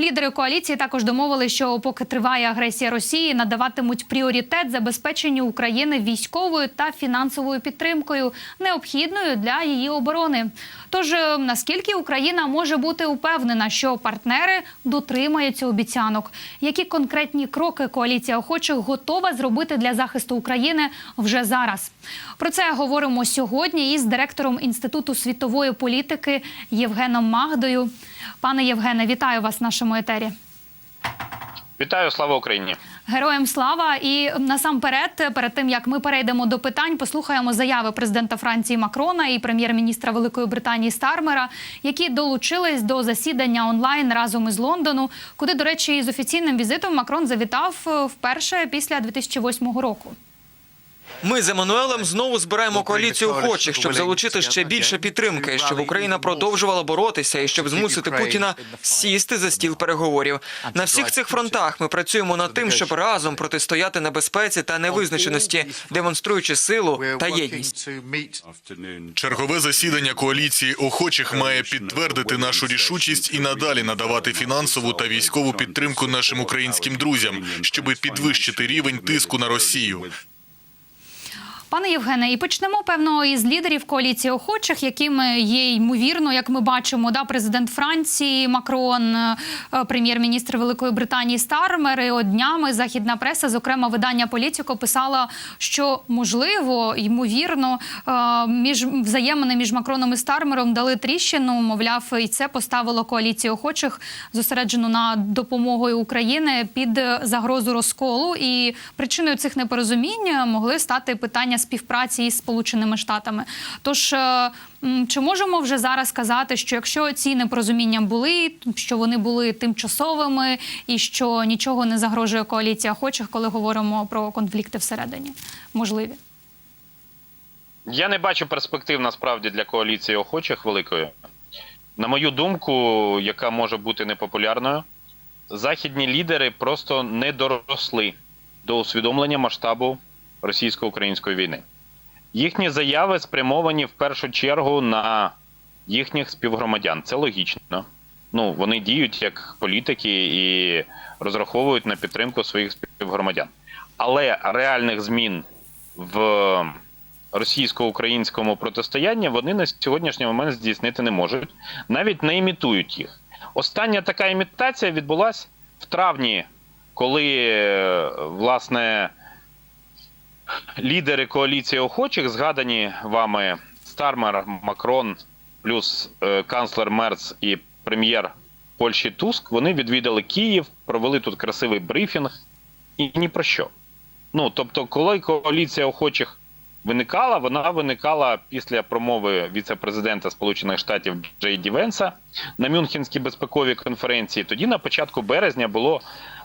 Лідери коаліції також домовили, що поки триває агресія Росії, надаватимуть пріоритет забезпеченню України військовою та фінансовою підтримкою, необхідною для її оборони. Тож е, наскільки Україна може бути упевнена, що партнери дотримаються обіцянок? Які конкретні кроки коаліція охочих готова зробити для захисту України вже зараз? Про це говоримо сьогодні із директором інституту світової політики Євгеном Магдою. Пане Євгене, вітаю вас в нашому етері. Вітаю, слава Україні! Героям слава! І насамперед, перед тим як ми перейдемо до питань, послухаємо заяви президента Франції Макрона і прем'єр-міністра Великої Британії Стармера, які долучились до засідання онлайн разом із Лондону, куди, до речі, з офіційним візитом Макрон завітав е, вперше після 2008 року. Ми з Еммануелем знову збираємо коаліцію охочих, щоб залучити ще більше підтримки, щоб Україна продовжувала боротися і щоб змусити Путіна сісти за стіл переговорів. На всіх цих фронтах ми працюємо над тим, щоб разом протистояти небезпеці та невизначеності, демонструючи силу та єдність. Чергове засідання коаліції охочих має підтвердити нашу рішучість і надалі надавати фінансову та військову підтримку нашим українським друзям, щоб підвищити рівень тиску на Росію. Пане Євгене, і почнемо певно із лідерів коаліції охочих, якими є ймовірно, як ми бачимо, да, президент Франції Макрон, е, прем'єр-міністр Великої Британії Стармер. І от днями західна преса, зокрема видання Політіко, писала, що можливо, ймовірно, е, між взаємини між Макроном і Стармером дали тріщину. Мовляв, і це поставило коаліцію охочих зосереджену на допомогою України під загрозу розколу. І причиною цих непорозумінь могли стати питання співпраці із Сполученими Штатами. Тож е, чи можемо вже зараз сказати, що якщо ці непорозуміння були, що вони були тимчасовими і що нічого не загрожує коаліція охочих, коли говоримо про конфлікти всередині, можливі? Я не бачу перспектив насправді для коаліції охочих великої. На мою думку, яка може бути непопулярною, західні лідери просто не доросли до усвідомлення масштабу російсько-української війни. Їхні заяви спрямовані в першу чергу на їхніх співгромадян. Це логічно. Ну, вони діють як політики і розраховують на підтримку своїх співгромадян. Але реальних змін в російсько-українському протистоянні вони на сьогоднішній момент здійснити не можуть, навіть не імітують їх. Остання така імітація відбулася в травні, коли е, власне лідери коаліції охочих, згадані вами Стармер, Макрон, плюс е, канцлер Мерц і прем'єр Польщі Туск, вони відвідали Київ, провели тут красивий брифінг і ні про що. Ну тобто, коли коаліція охочих виникала, вона виникала після промови віце-президента Сполучених Штатів Джей Ді Венса на Мюнхенській безпековій конференції. Тоді на початку березня було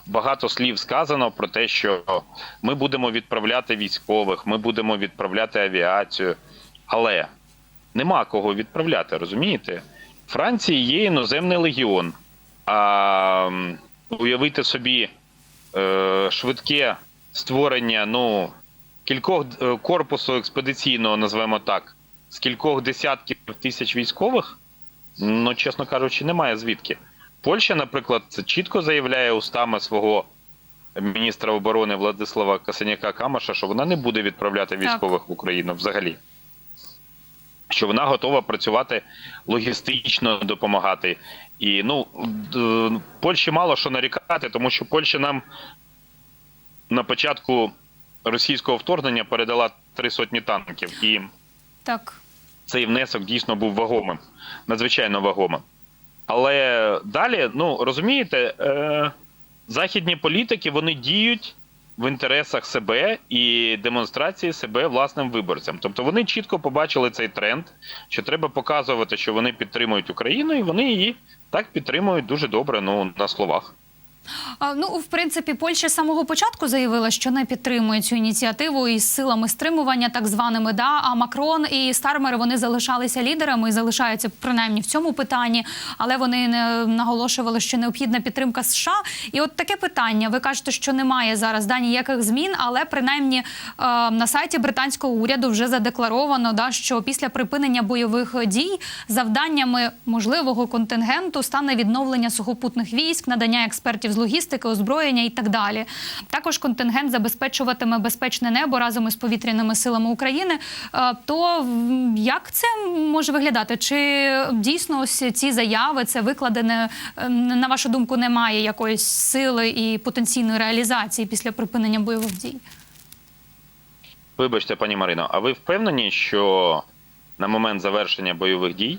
багато слів сказано про те, що ми будемо відправляти військових, ми будемо відправляти авіацію, але нема кого відправляти, розумієте? В Франції є іноземний легіон. А уявити собі е, швидке створення ну, кількох е, корпусу експедиційного, назвемо так, з кількох десятків тисяч військових, ну, чесно кажучи, немає звідки. Польща, наприклад, це чітко заявляє устами свого міністра оборони Владислава Касаняка Камаша, що вона не буде відправляти військових в Україну взагалі. Що вона готова працювати логістично допомагати. І ну Польщі мало що нарікати, тому що Польща нам на початку російського вторгнення передала три сотні танків, і Так. цей внесок дійсно був вагомим, надзвичайно вагомим. Але далі, ну розумієте, е, західні політики вони діють в інтересах себе і демонстрації себе власним виборцям. Тобто вони чітко побачили цей тренд, що треба показувати, що вони підтримують Україну, і вони її так підтримують дуже добре. Ну на словах. Ну, в принципі, Польща з самого початку заявила, що не підтримує цю ініціативу із силами стримування, так званими. Да? А Макрон і Стармер вони залишалися лідерами і залишаються принаймні в цьому питанні, але вони не наголошували, що необхідна підтримка США. І от таке питання. Ви кажете, що немає зараз да, ніяких змін, але принаймні е, на сайті британського уряду вже задекларовано, да, що після припинення бойових дій завданнями можливого контингенту стане відновлення сухопутних військ, надання експертів з логістики, озброєння і так далі. Також контингент забезпечуватиме безпечне небо разом із повітряними силами України. Е, То як це може виглядати? Чи дійсно ось ці заяви, це викладене е, на вашу думку, немає якоїсь сили і потенційної реалізації після припинення бойових дій? Вибачте, пані Марино, а ви впевнені, що на момент завершення бойових дій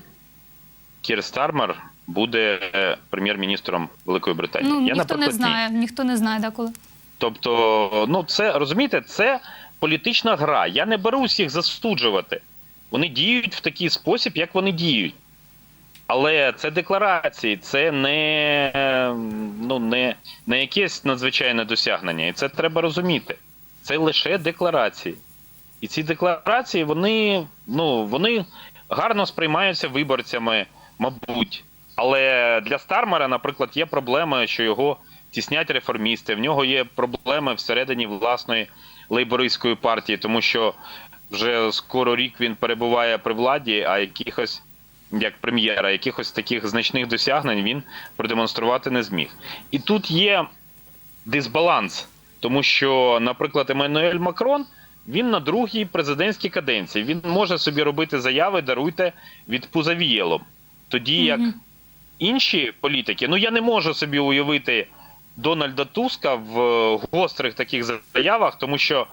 Кір Стармер буде е, прем'єр-міністром Великої Британії? Ну Я, ніхто не знає, ніхто не знає деколи. Тобто, ну це розумієте, це політична гра. Я не берусь їх засуджувати. Вони діють в такий спосіб, як вони діють. Але це декларації, це не, ну, не, не якесь надзвичайне досягнення. І це треба розуміти. Це лише декларації. І ці декларації, вони, ну, вони гарно сприймаються виборцями, мабуть. Але для Стармера, наприклад, є проблеми, що його тіснять реформісти. В нього є проблеми всередині власної лейбористської партії, тому що вже скоро рік він перебуває при владі, а якихось як прем'єра, якихось таких значних досягнень він продемонструвати не зміг. І тут є дисбаланс, тому що, наприклад, Еммануель Макрон. Він на другій президентській каденції. Він може собі робити заяви, даруйте від пузавієлом. Тоді як Мгм. Інші політики, ну я не можу собі уявити Дональда Туска в е, гострих таких заявах, тому що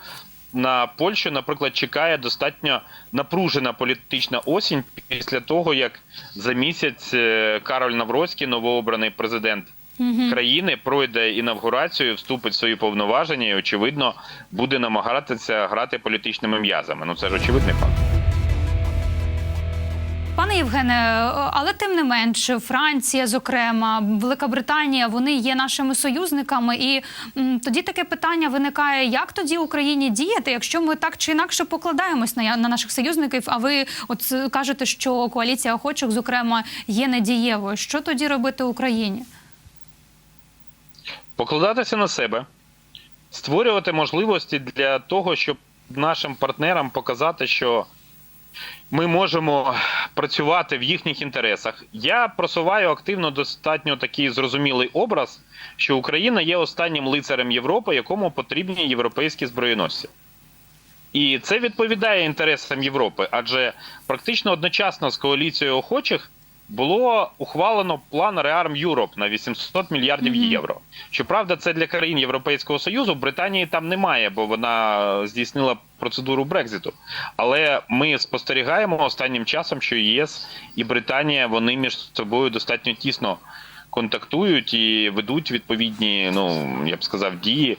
на Польщу, наприклад, чекає достатньо напружена політична осінь після того, як за місяць е, Кароль Навроцький, новообраний президент Мгм. країни, пройде інавгурацію, вступить в свої повноваження і, очевидно, буде намагатися грати політичними м'язами. Ну це ж очевидний факт. Пане Євгене, але тим не менш, Франція, зокрема, Велика Британія, вони є нашими союзниками. І м, тоді таке питання виникає: як тоді Україні діяти, якщо ми так чи інакше покладаємось на, на наших союзників? А ви от кажете, що коаліція охочих, зокрема, є недієвою. Що тоді робити Україні? покладатися на себе, створювати можливості для того, щоб нашим партнерам показати, що ми можемо працювати в їхніх інтересах. Я просуваю активно достатньо такий зрозумілий образ, що Україна є останнім лицарем Європи, якому потрібні європейські зброєносці. І це відповідає інтересам Європи, адже практично одночасно з коаліцією охочих було ухвалено план Rearm Europe на 800 мільярдів Мгм. євро. Щоправда, це для країн Європейського Союзу. Британії там немає, бо вона здійснила процедуру Брекзиту. Але ми спостерігаємо останнім часом, що ЄС і Британія вони між собою достатньо тісно контактують і ведуть відповідні, ну я б сказав, дії.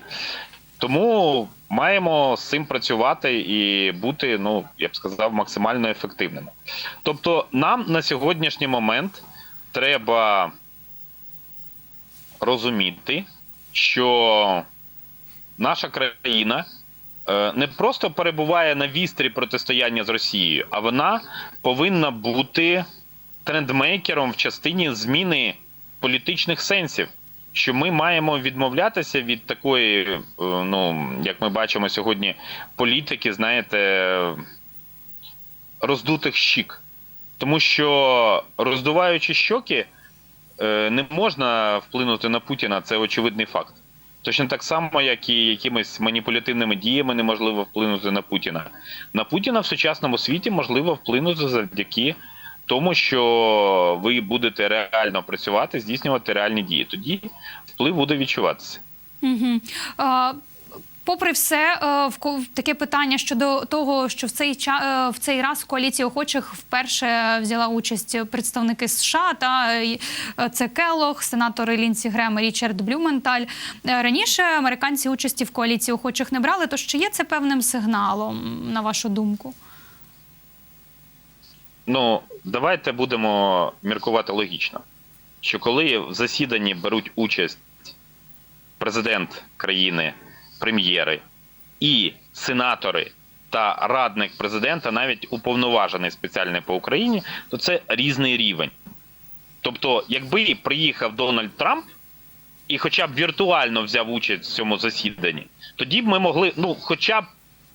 Тому маємо з цим працювати і бути, ну я б сказав, максимально ефективними. Тобто, нам на сьогоднішній момент треба розуміти, що наша країна е, не просто перебуває на вістрі протистояння з Росією, а вона повинна бути трендмейкером в частині зміни політичних сенсів. Що ми маємо відмовлятися від такої, е, ну як ми бачимо сьогодні, політики, знаєте, роздутих щік. Тому що роздуваючи щоки, е, не можна вплинути на Путіна, це очевидний факт. Точно так само, як і якимись маніпулятивними діями неможливо вплинути на Путіна. На Путіна в сучасному світі можливо вплинути завдяки тому, що ви будете реально працювати, здійснювати реальні дії. Тоді вплив буде відчуватися. Угу. А, попри все, е, таке питання щодо того, що в цей ча- е, в цей раз в коаліції охочих вперше взяла участь представники США та е, це Келлог, сенатори Лінсі Грем і Річард Блюменталь. Раніше американці участі в коаліції охочих не брали. То чи є це певним сигналом, на вашу думку? Ну, давайте будемо міркувати логічно. Що коли в засіданні беруть участь президент країни, прем'єри і сенатори та радник президента, навіть уповноважений спеціальний по Україні, то це різний рівень. Тобто, якби приїхав Дональд Трамп і хоча б віртуально взяв участь в цьому засіданні, тоді б ми могли, ну, хоча б,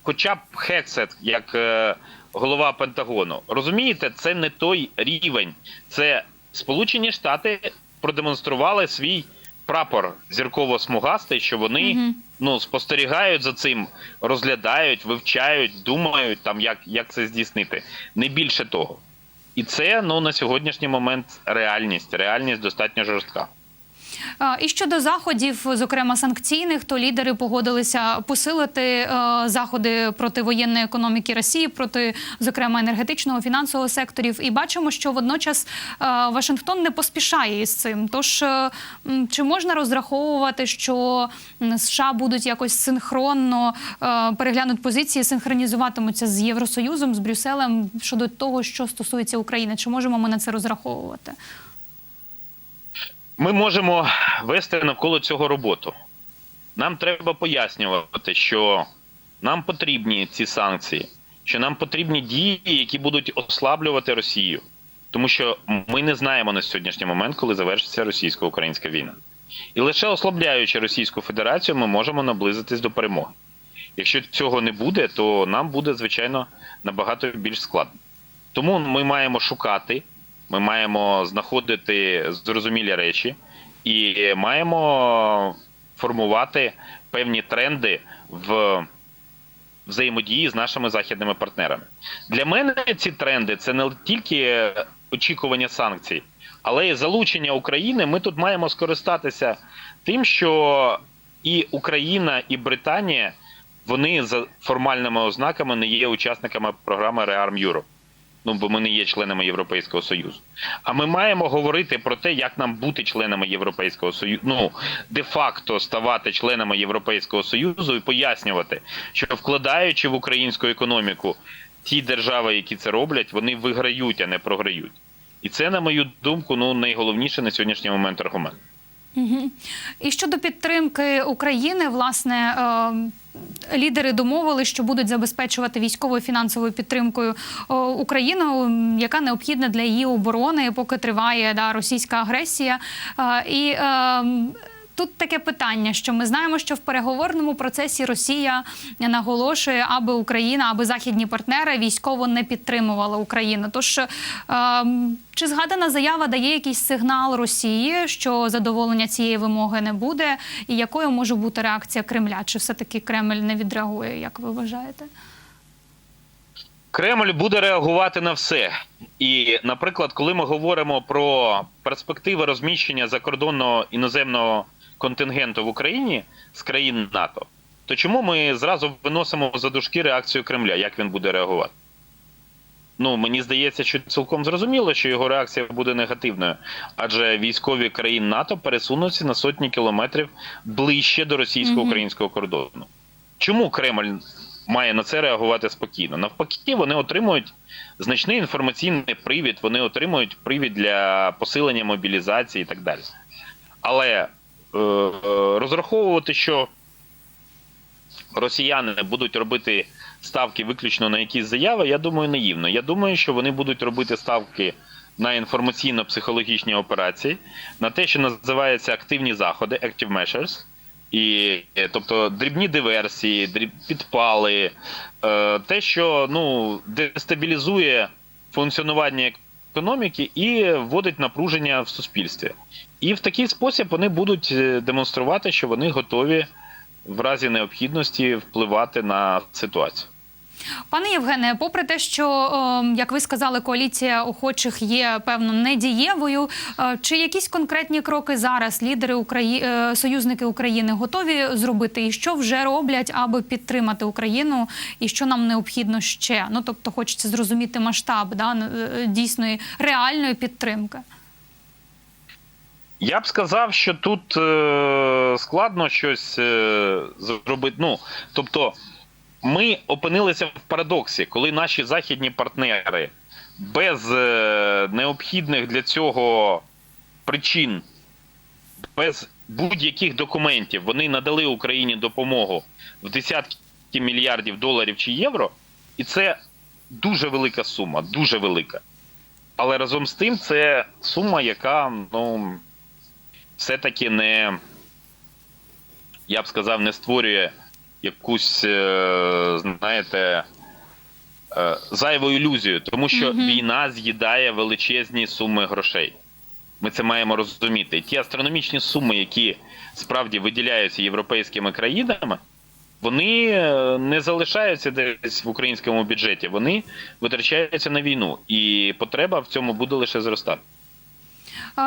хоча б Хексет, як е, голова Пентагону, розумієте, це не той рівень. Це Сполучені Штати продемонстрували свій прапор зірково-смугастий, що вони Мгм. ну, спостерігають за цим, розглядають, вивчають, думають, там, як, як це здійснити. Не більше того. І це ну, на сьогоднішній момент реальність. Реальність достатньо жорстка. І щодо заходів, зокрема санкційних, то лідери погодилися посилити е, заходи проти воєнної економіки Росії, проти зокрема енергетичного фінансового секторів. І бачимо, що водночас е, Вашингтон не поспішає із цим. Тож е, чи можна розраховувати, що США будуть якось синхронно переглянуть позиції, синхронізуватимуться з Євросоюзом, з Брюсселем щодо того, що стосується України? Чи можемо ми на це розраховувати? Ми можемо вести навколо цього роботу. Нам треба пояснювати, що нам потрібні ці санкції, що нам потрібні дії, які будуть ослаблювати Росію. Тому що ми не знаємо на сьогоднішній момент, коли завершиться російсько-українська війна. І лише ослабляючи Російську Федерацію, ми можемо наблизитись до перемоги. Якщо цього не буде, то нам буде, звичайно, набагато більш складно. Тому ми маємо шукати, ми маємо знаходити зрозумілі речі і маємо формувати певні тренди в взаємодії з нашими західними партнерами. Для мене ці тренди це не тільки очікування санкцій, але й залучення України. Ми тут маємо скористатися тим, що і Україна, і Британія вони за формальними ознаками не є учасниками програми Rearm Europe. Ну, бо ми не є членами Європейського Союзу. А ми маємо говорити про те, як нам бути членами Європейського Союзу, ну де-факто ставати членами Європейського Союзу і пояснювати, що вкладаючи в українську економіку ті держави, які це роблять, вони виграють, а не програють. І це, на мою думку, ну найголовніше на сьогоднішній момент аргумент. І щодо підтримки України, власне, е, лідери домовили, що будуть забезпечувати військовою фінансовою підтримкою е, Україну, яка необхідна для її оборони, поки триває да, російська агресія. Е, І е, Тут таке питання, що ми знаємо, що в переговорному процесі Росія наголошує, аби Україна, аби західні партнери військово не підтримували Україну. Тож е, чи згадана заява дає якийсь сигнал Росії, що задоволення цієї вимоги не буде, і якою може бути реакція Кремля? Чи все таки Кремль не відреагує, як ви вважаєте? Кремль буде реагувати на все. І, наприклад, коли ми говоримо про перспективи розміщення закордонного іноземного контингенту в Україні з країн НАТО, то чому ми зразу виносимо за дужки реакцію Кремля, як він буде реагувати? Ну, мені здається, що цілком зрозуміло, що його реакція буде негативною, адже військові країн НАТО пересунуться на сотні кілометрів ближче до російсько-українського кордону. Чому Кремль має на це реагувати спокійно? Навпаки, вони отримують значний інформаційний привід, вони отримують привід для посилення мобілізації і так далі. Але розраховувати, що росіяни будуть робити ставки виключно на якісь заяви, я думаю, наївно. Я думаю, що вони будуть робити ставки на інформаційно-психологічні операції, на те, що називається активні заходи, active measures, і, е, тобто дрібні диверсії, дріб, підпали, е, те, що ну, дестабілізує функціонування економіки і вводить напруження в суспільстві. І в такий спосіб вони будуть е, демонструвати, що вони готові в разі необхідності впливати на ситуацію. Пане Євгене, попри те, що, е, як ви сказали, коаліція охочих є певно недієвою, е, чи якісь конкретні кроки зараз лідери Украї... е, союзники України готові зробити, і що вже роблять, аби підтримати Україну, і що нам необхідно ще? Ну тобто, хочеться зрозуміти масштаб да, е, дійсної реальної підтримки. Я б сказав, що тут е, складно щось е, зробити. Ну, тобто, ми опинилися в парадоксі, коли наші західні партнери без е, необхідних для цього причин без будь-яких документів вони надали Україні допомогу в десятки мільярдів доларів чи євро, і це дуже велика сума, дуже велика. Але разом з тим, це сума, яка ну все-таки не, я б сказав, не створює якусь, е, знаєте, е, зайву ілюзію, тому що війна з'їдає величезні суми грошей. Ми це маємо розуміти. І ті астрономічні суми, які справді виділяються європейськими країнами, вони е, не залишаються десь в українському бюджеті. Вони витрачаються на війну, і потреба в цьому буде лише зростати.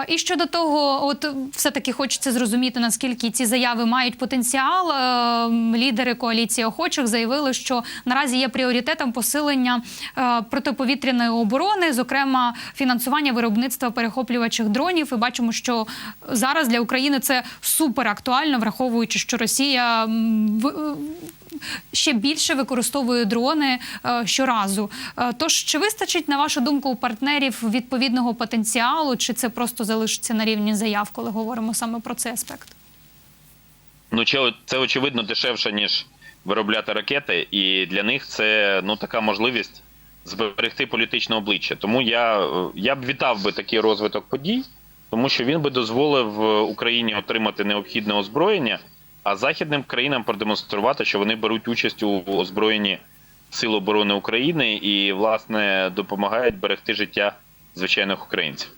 І щодо того, от все-таки хочеться зрозуміти, наскільки ці заяви мають потенціал. Е, Лідери коаліції охочих заявили, що наразі є пріоритетом посилення е, протиповітряної оборони, зокрема фінансування виробництва перехоплювачих дронів. І бачимо, що зараз для України це супер актуально, враховуючи, що Росія ще більше використовує дрони е, щоразу. Е, Тож чи вистачить на вашу думку у партнерів відповідного потенціалу, чи це просто залишиться на рівні заяв, коли говоримо саме про цей аспект? Ну, це очевидно дешевше, ніж виробляти ракети, і для них це ну така можливість зберегти політичне обличчя. Тому я, я б вітав би такий розвиток подій, тому що він би дозволив е, Україні отримати необхідне озброєння, а західним країнам продемонструвати, що вони беруть участь у озброєнні Сил оборони України і, власне, допомагають берегти життя звичайних українців.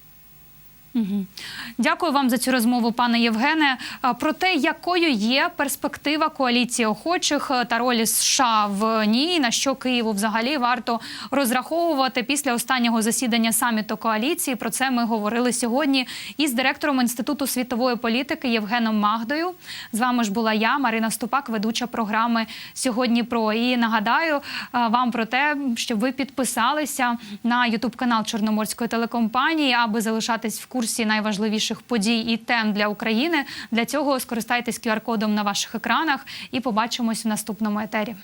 Дякую вам за цю розмову, пане Євгене. Про те, якою є перспектива коаліції охочих е, та ролі США в ній, на що Києву взагалі варто розраховувати після останнього засідання саміту коаліції. Про це ми говорили сьогодні із директором інституту світової політики Євгеном Магдою. З вами ж була я, Марина Ступак, ведуча програми сьогодні. Про і нагадаю е, вам про те, щоб ви підписалися на Ютуб канал Чорноморської телекомпанії, аби залишатись в курсі найважливіших подій і тем для України. Для цього скористайтесь QR-кодом на ваших екранах і побачимось в наступному етері.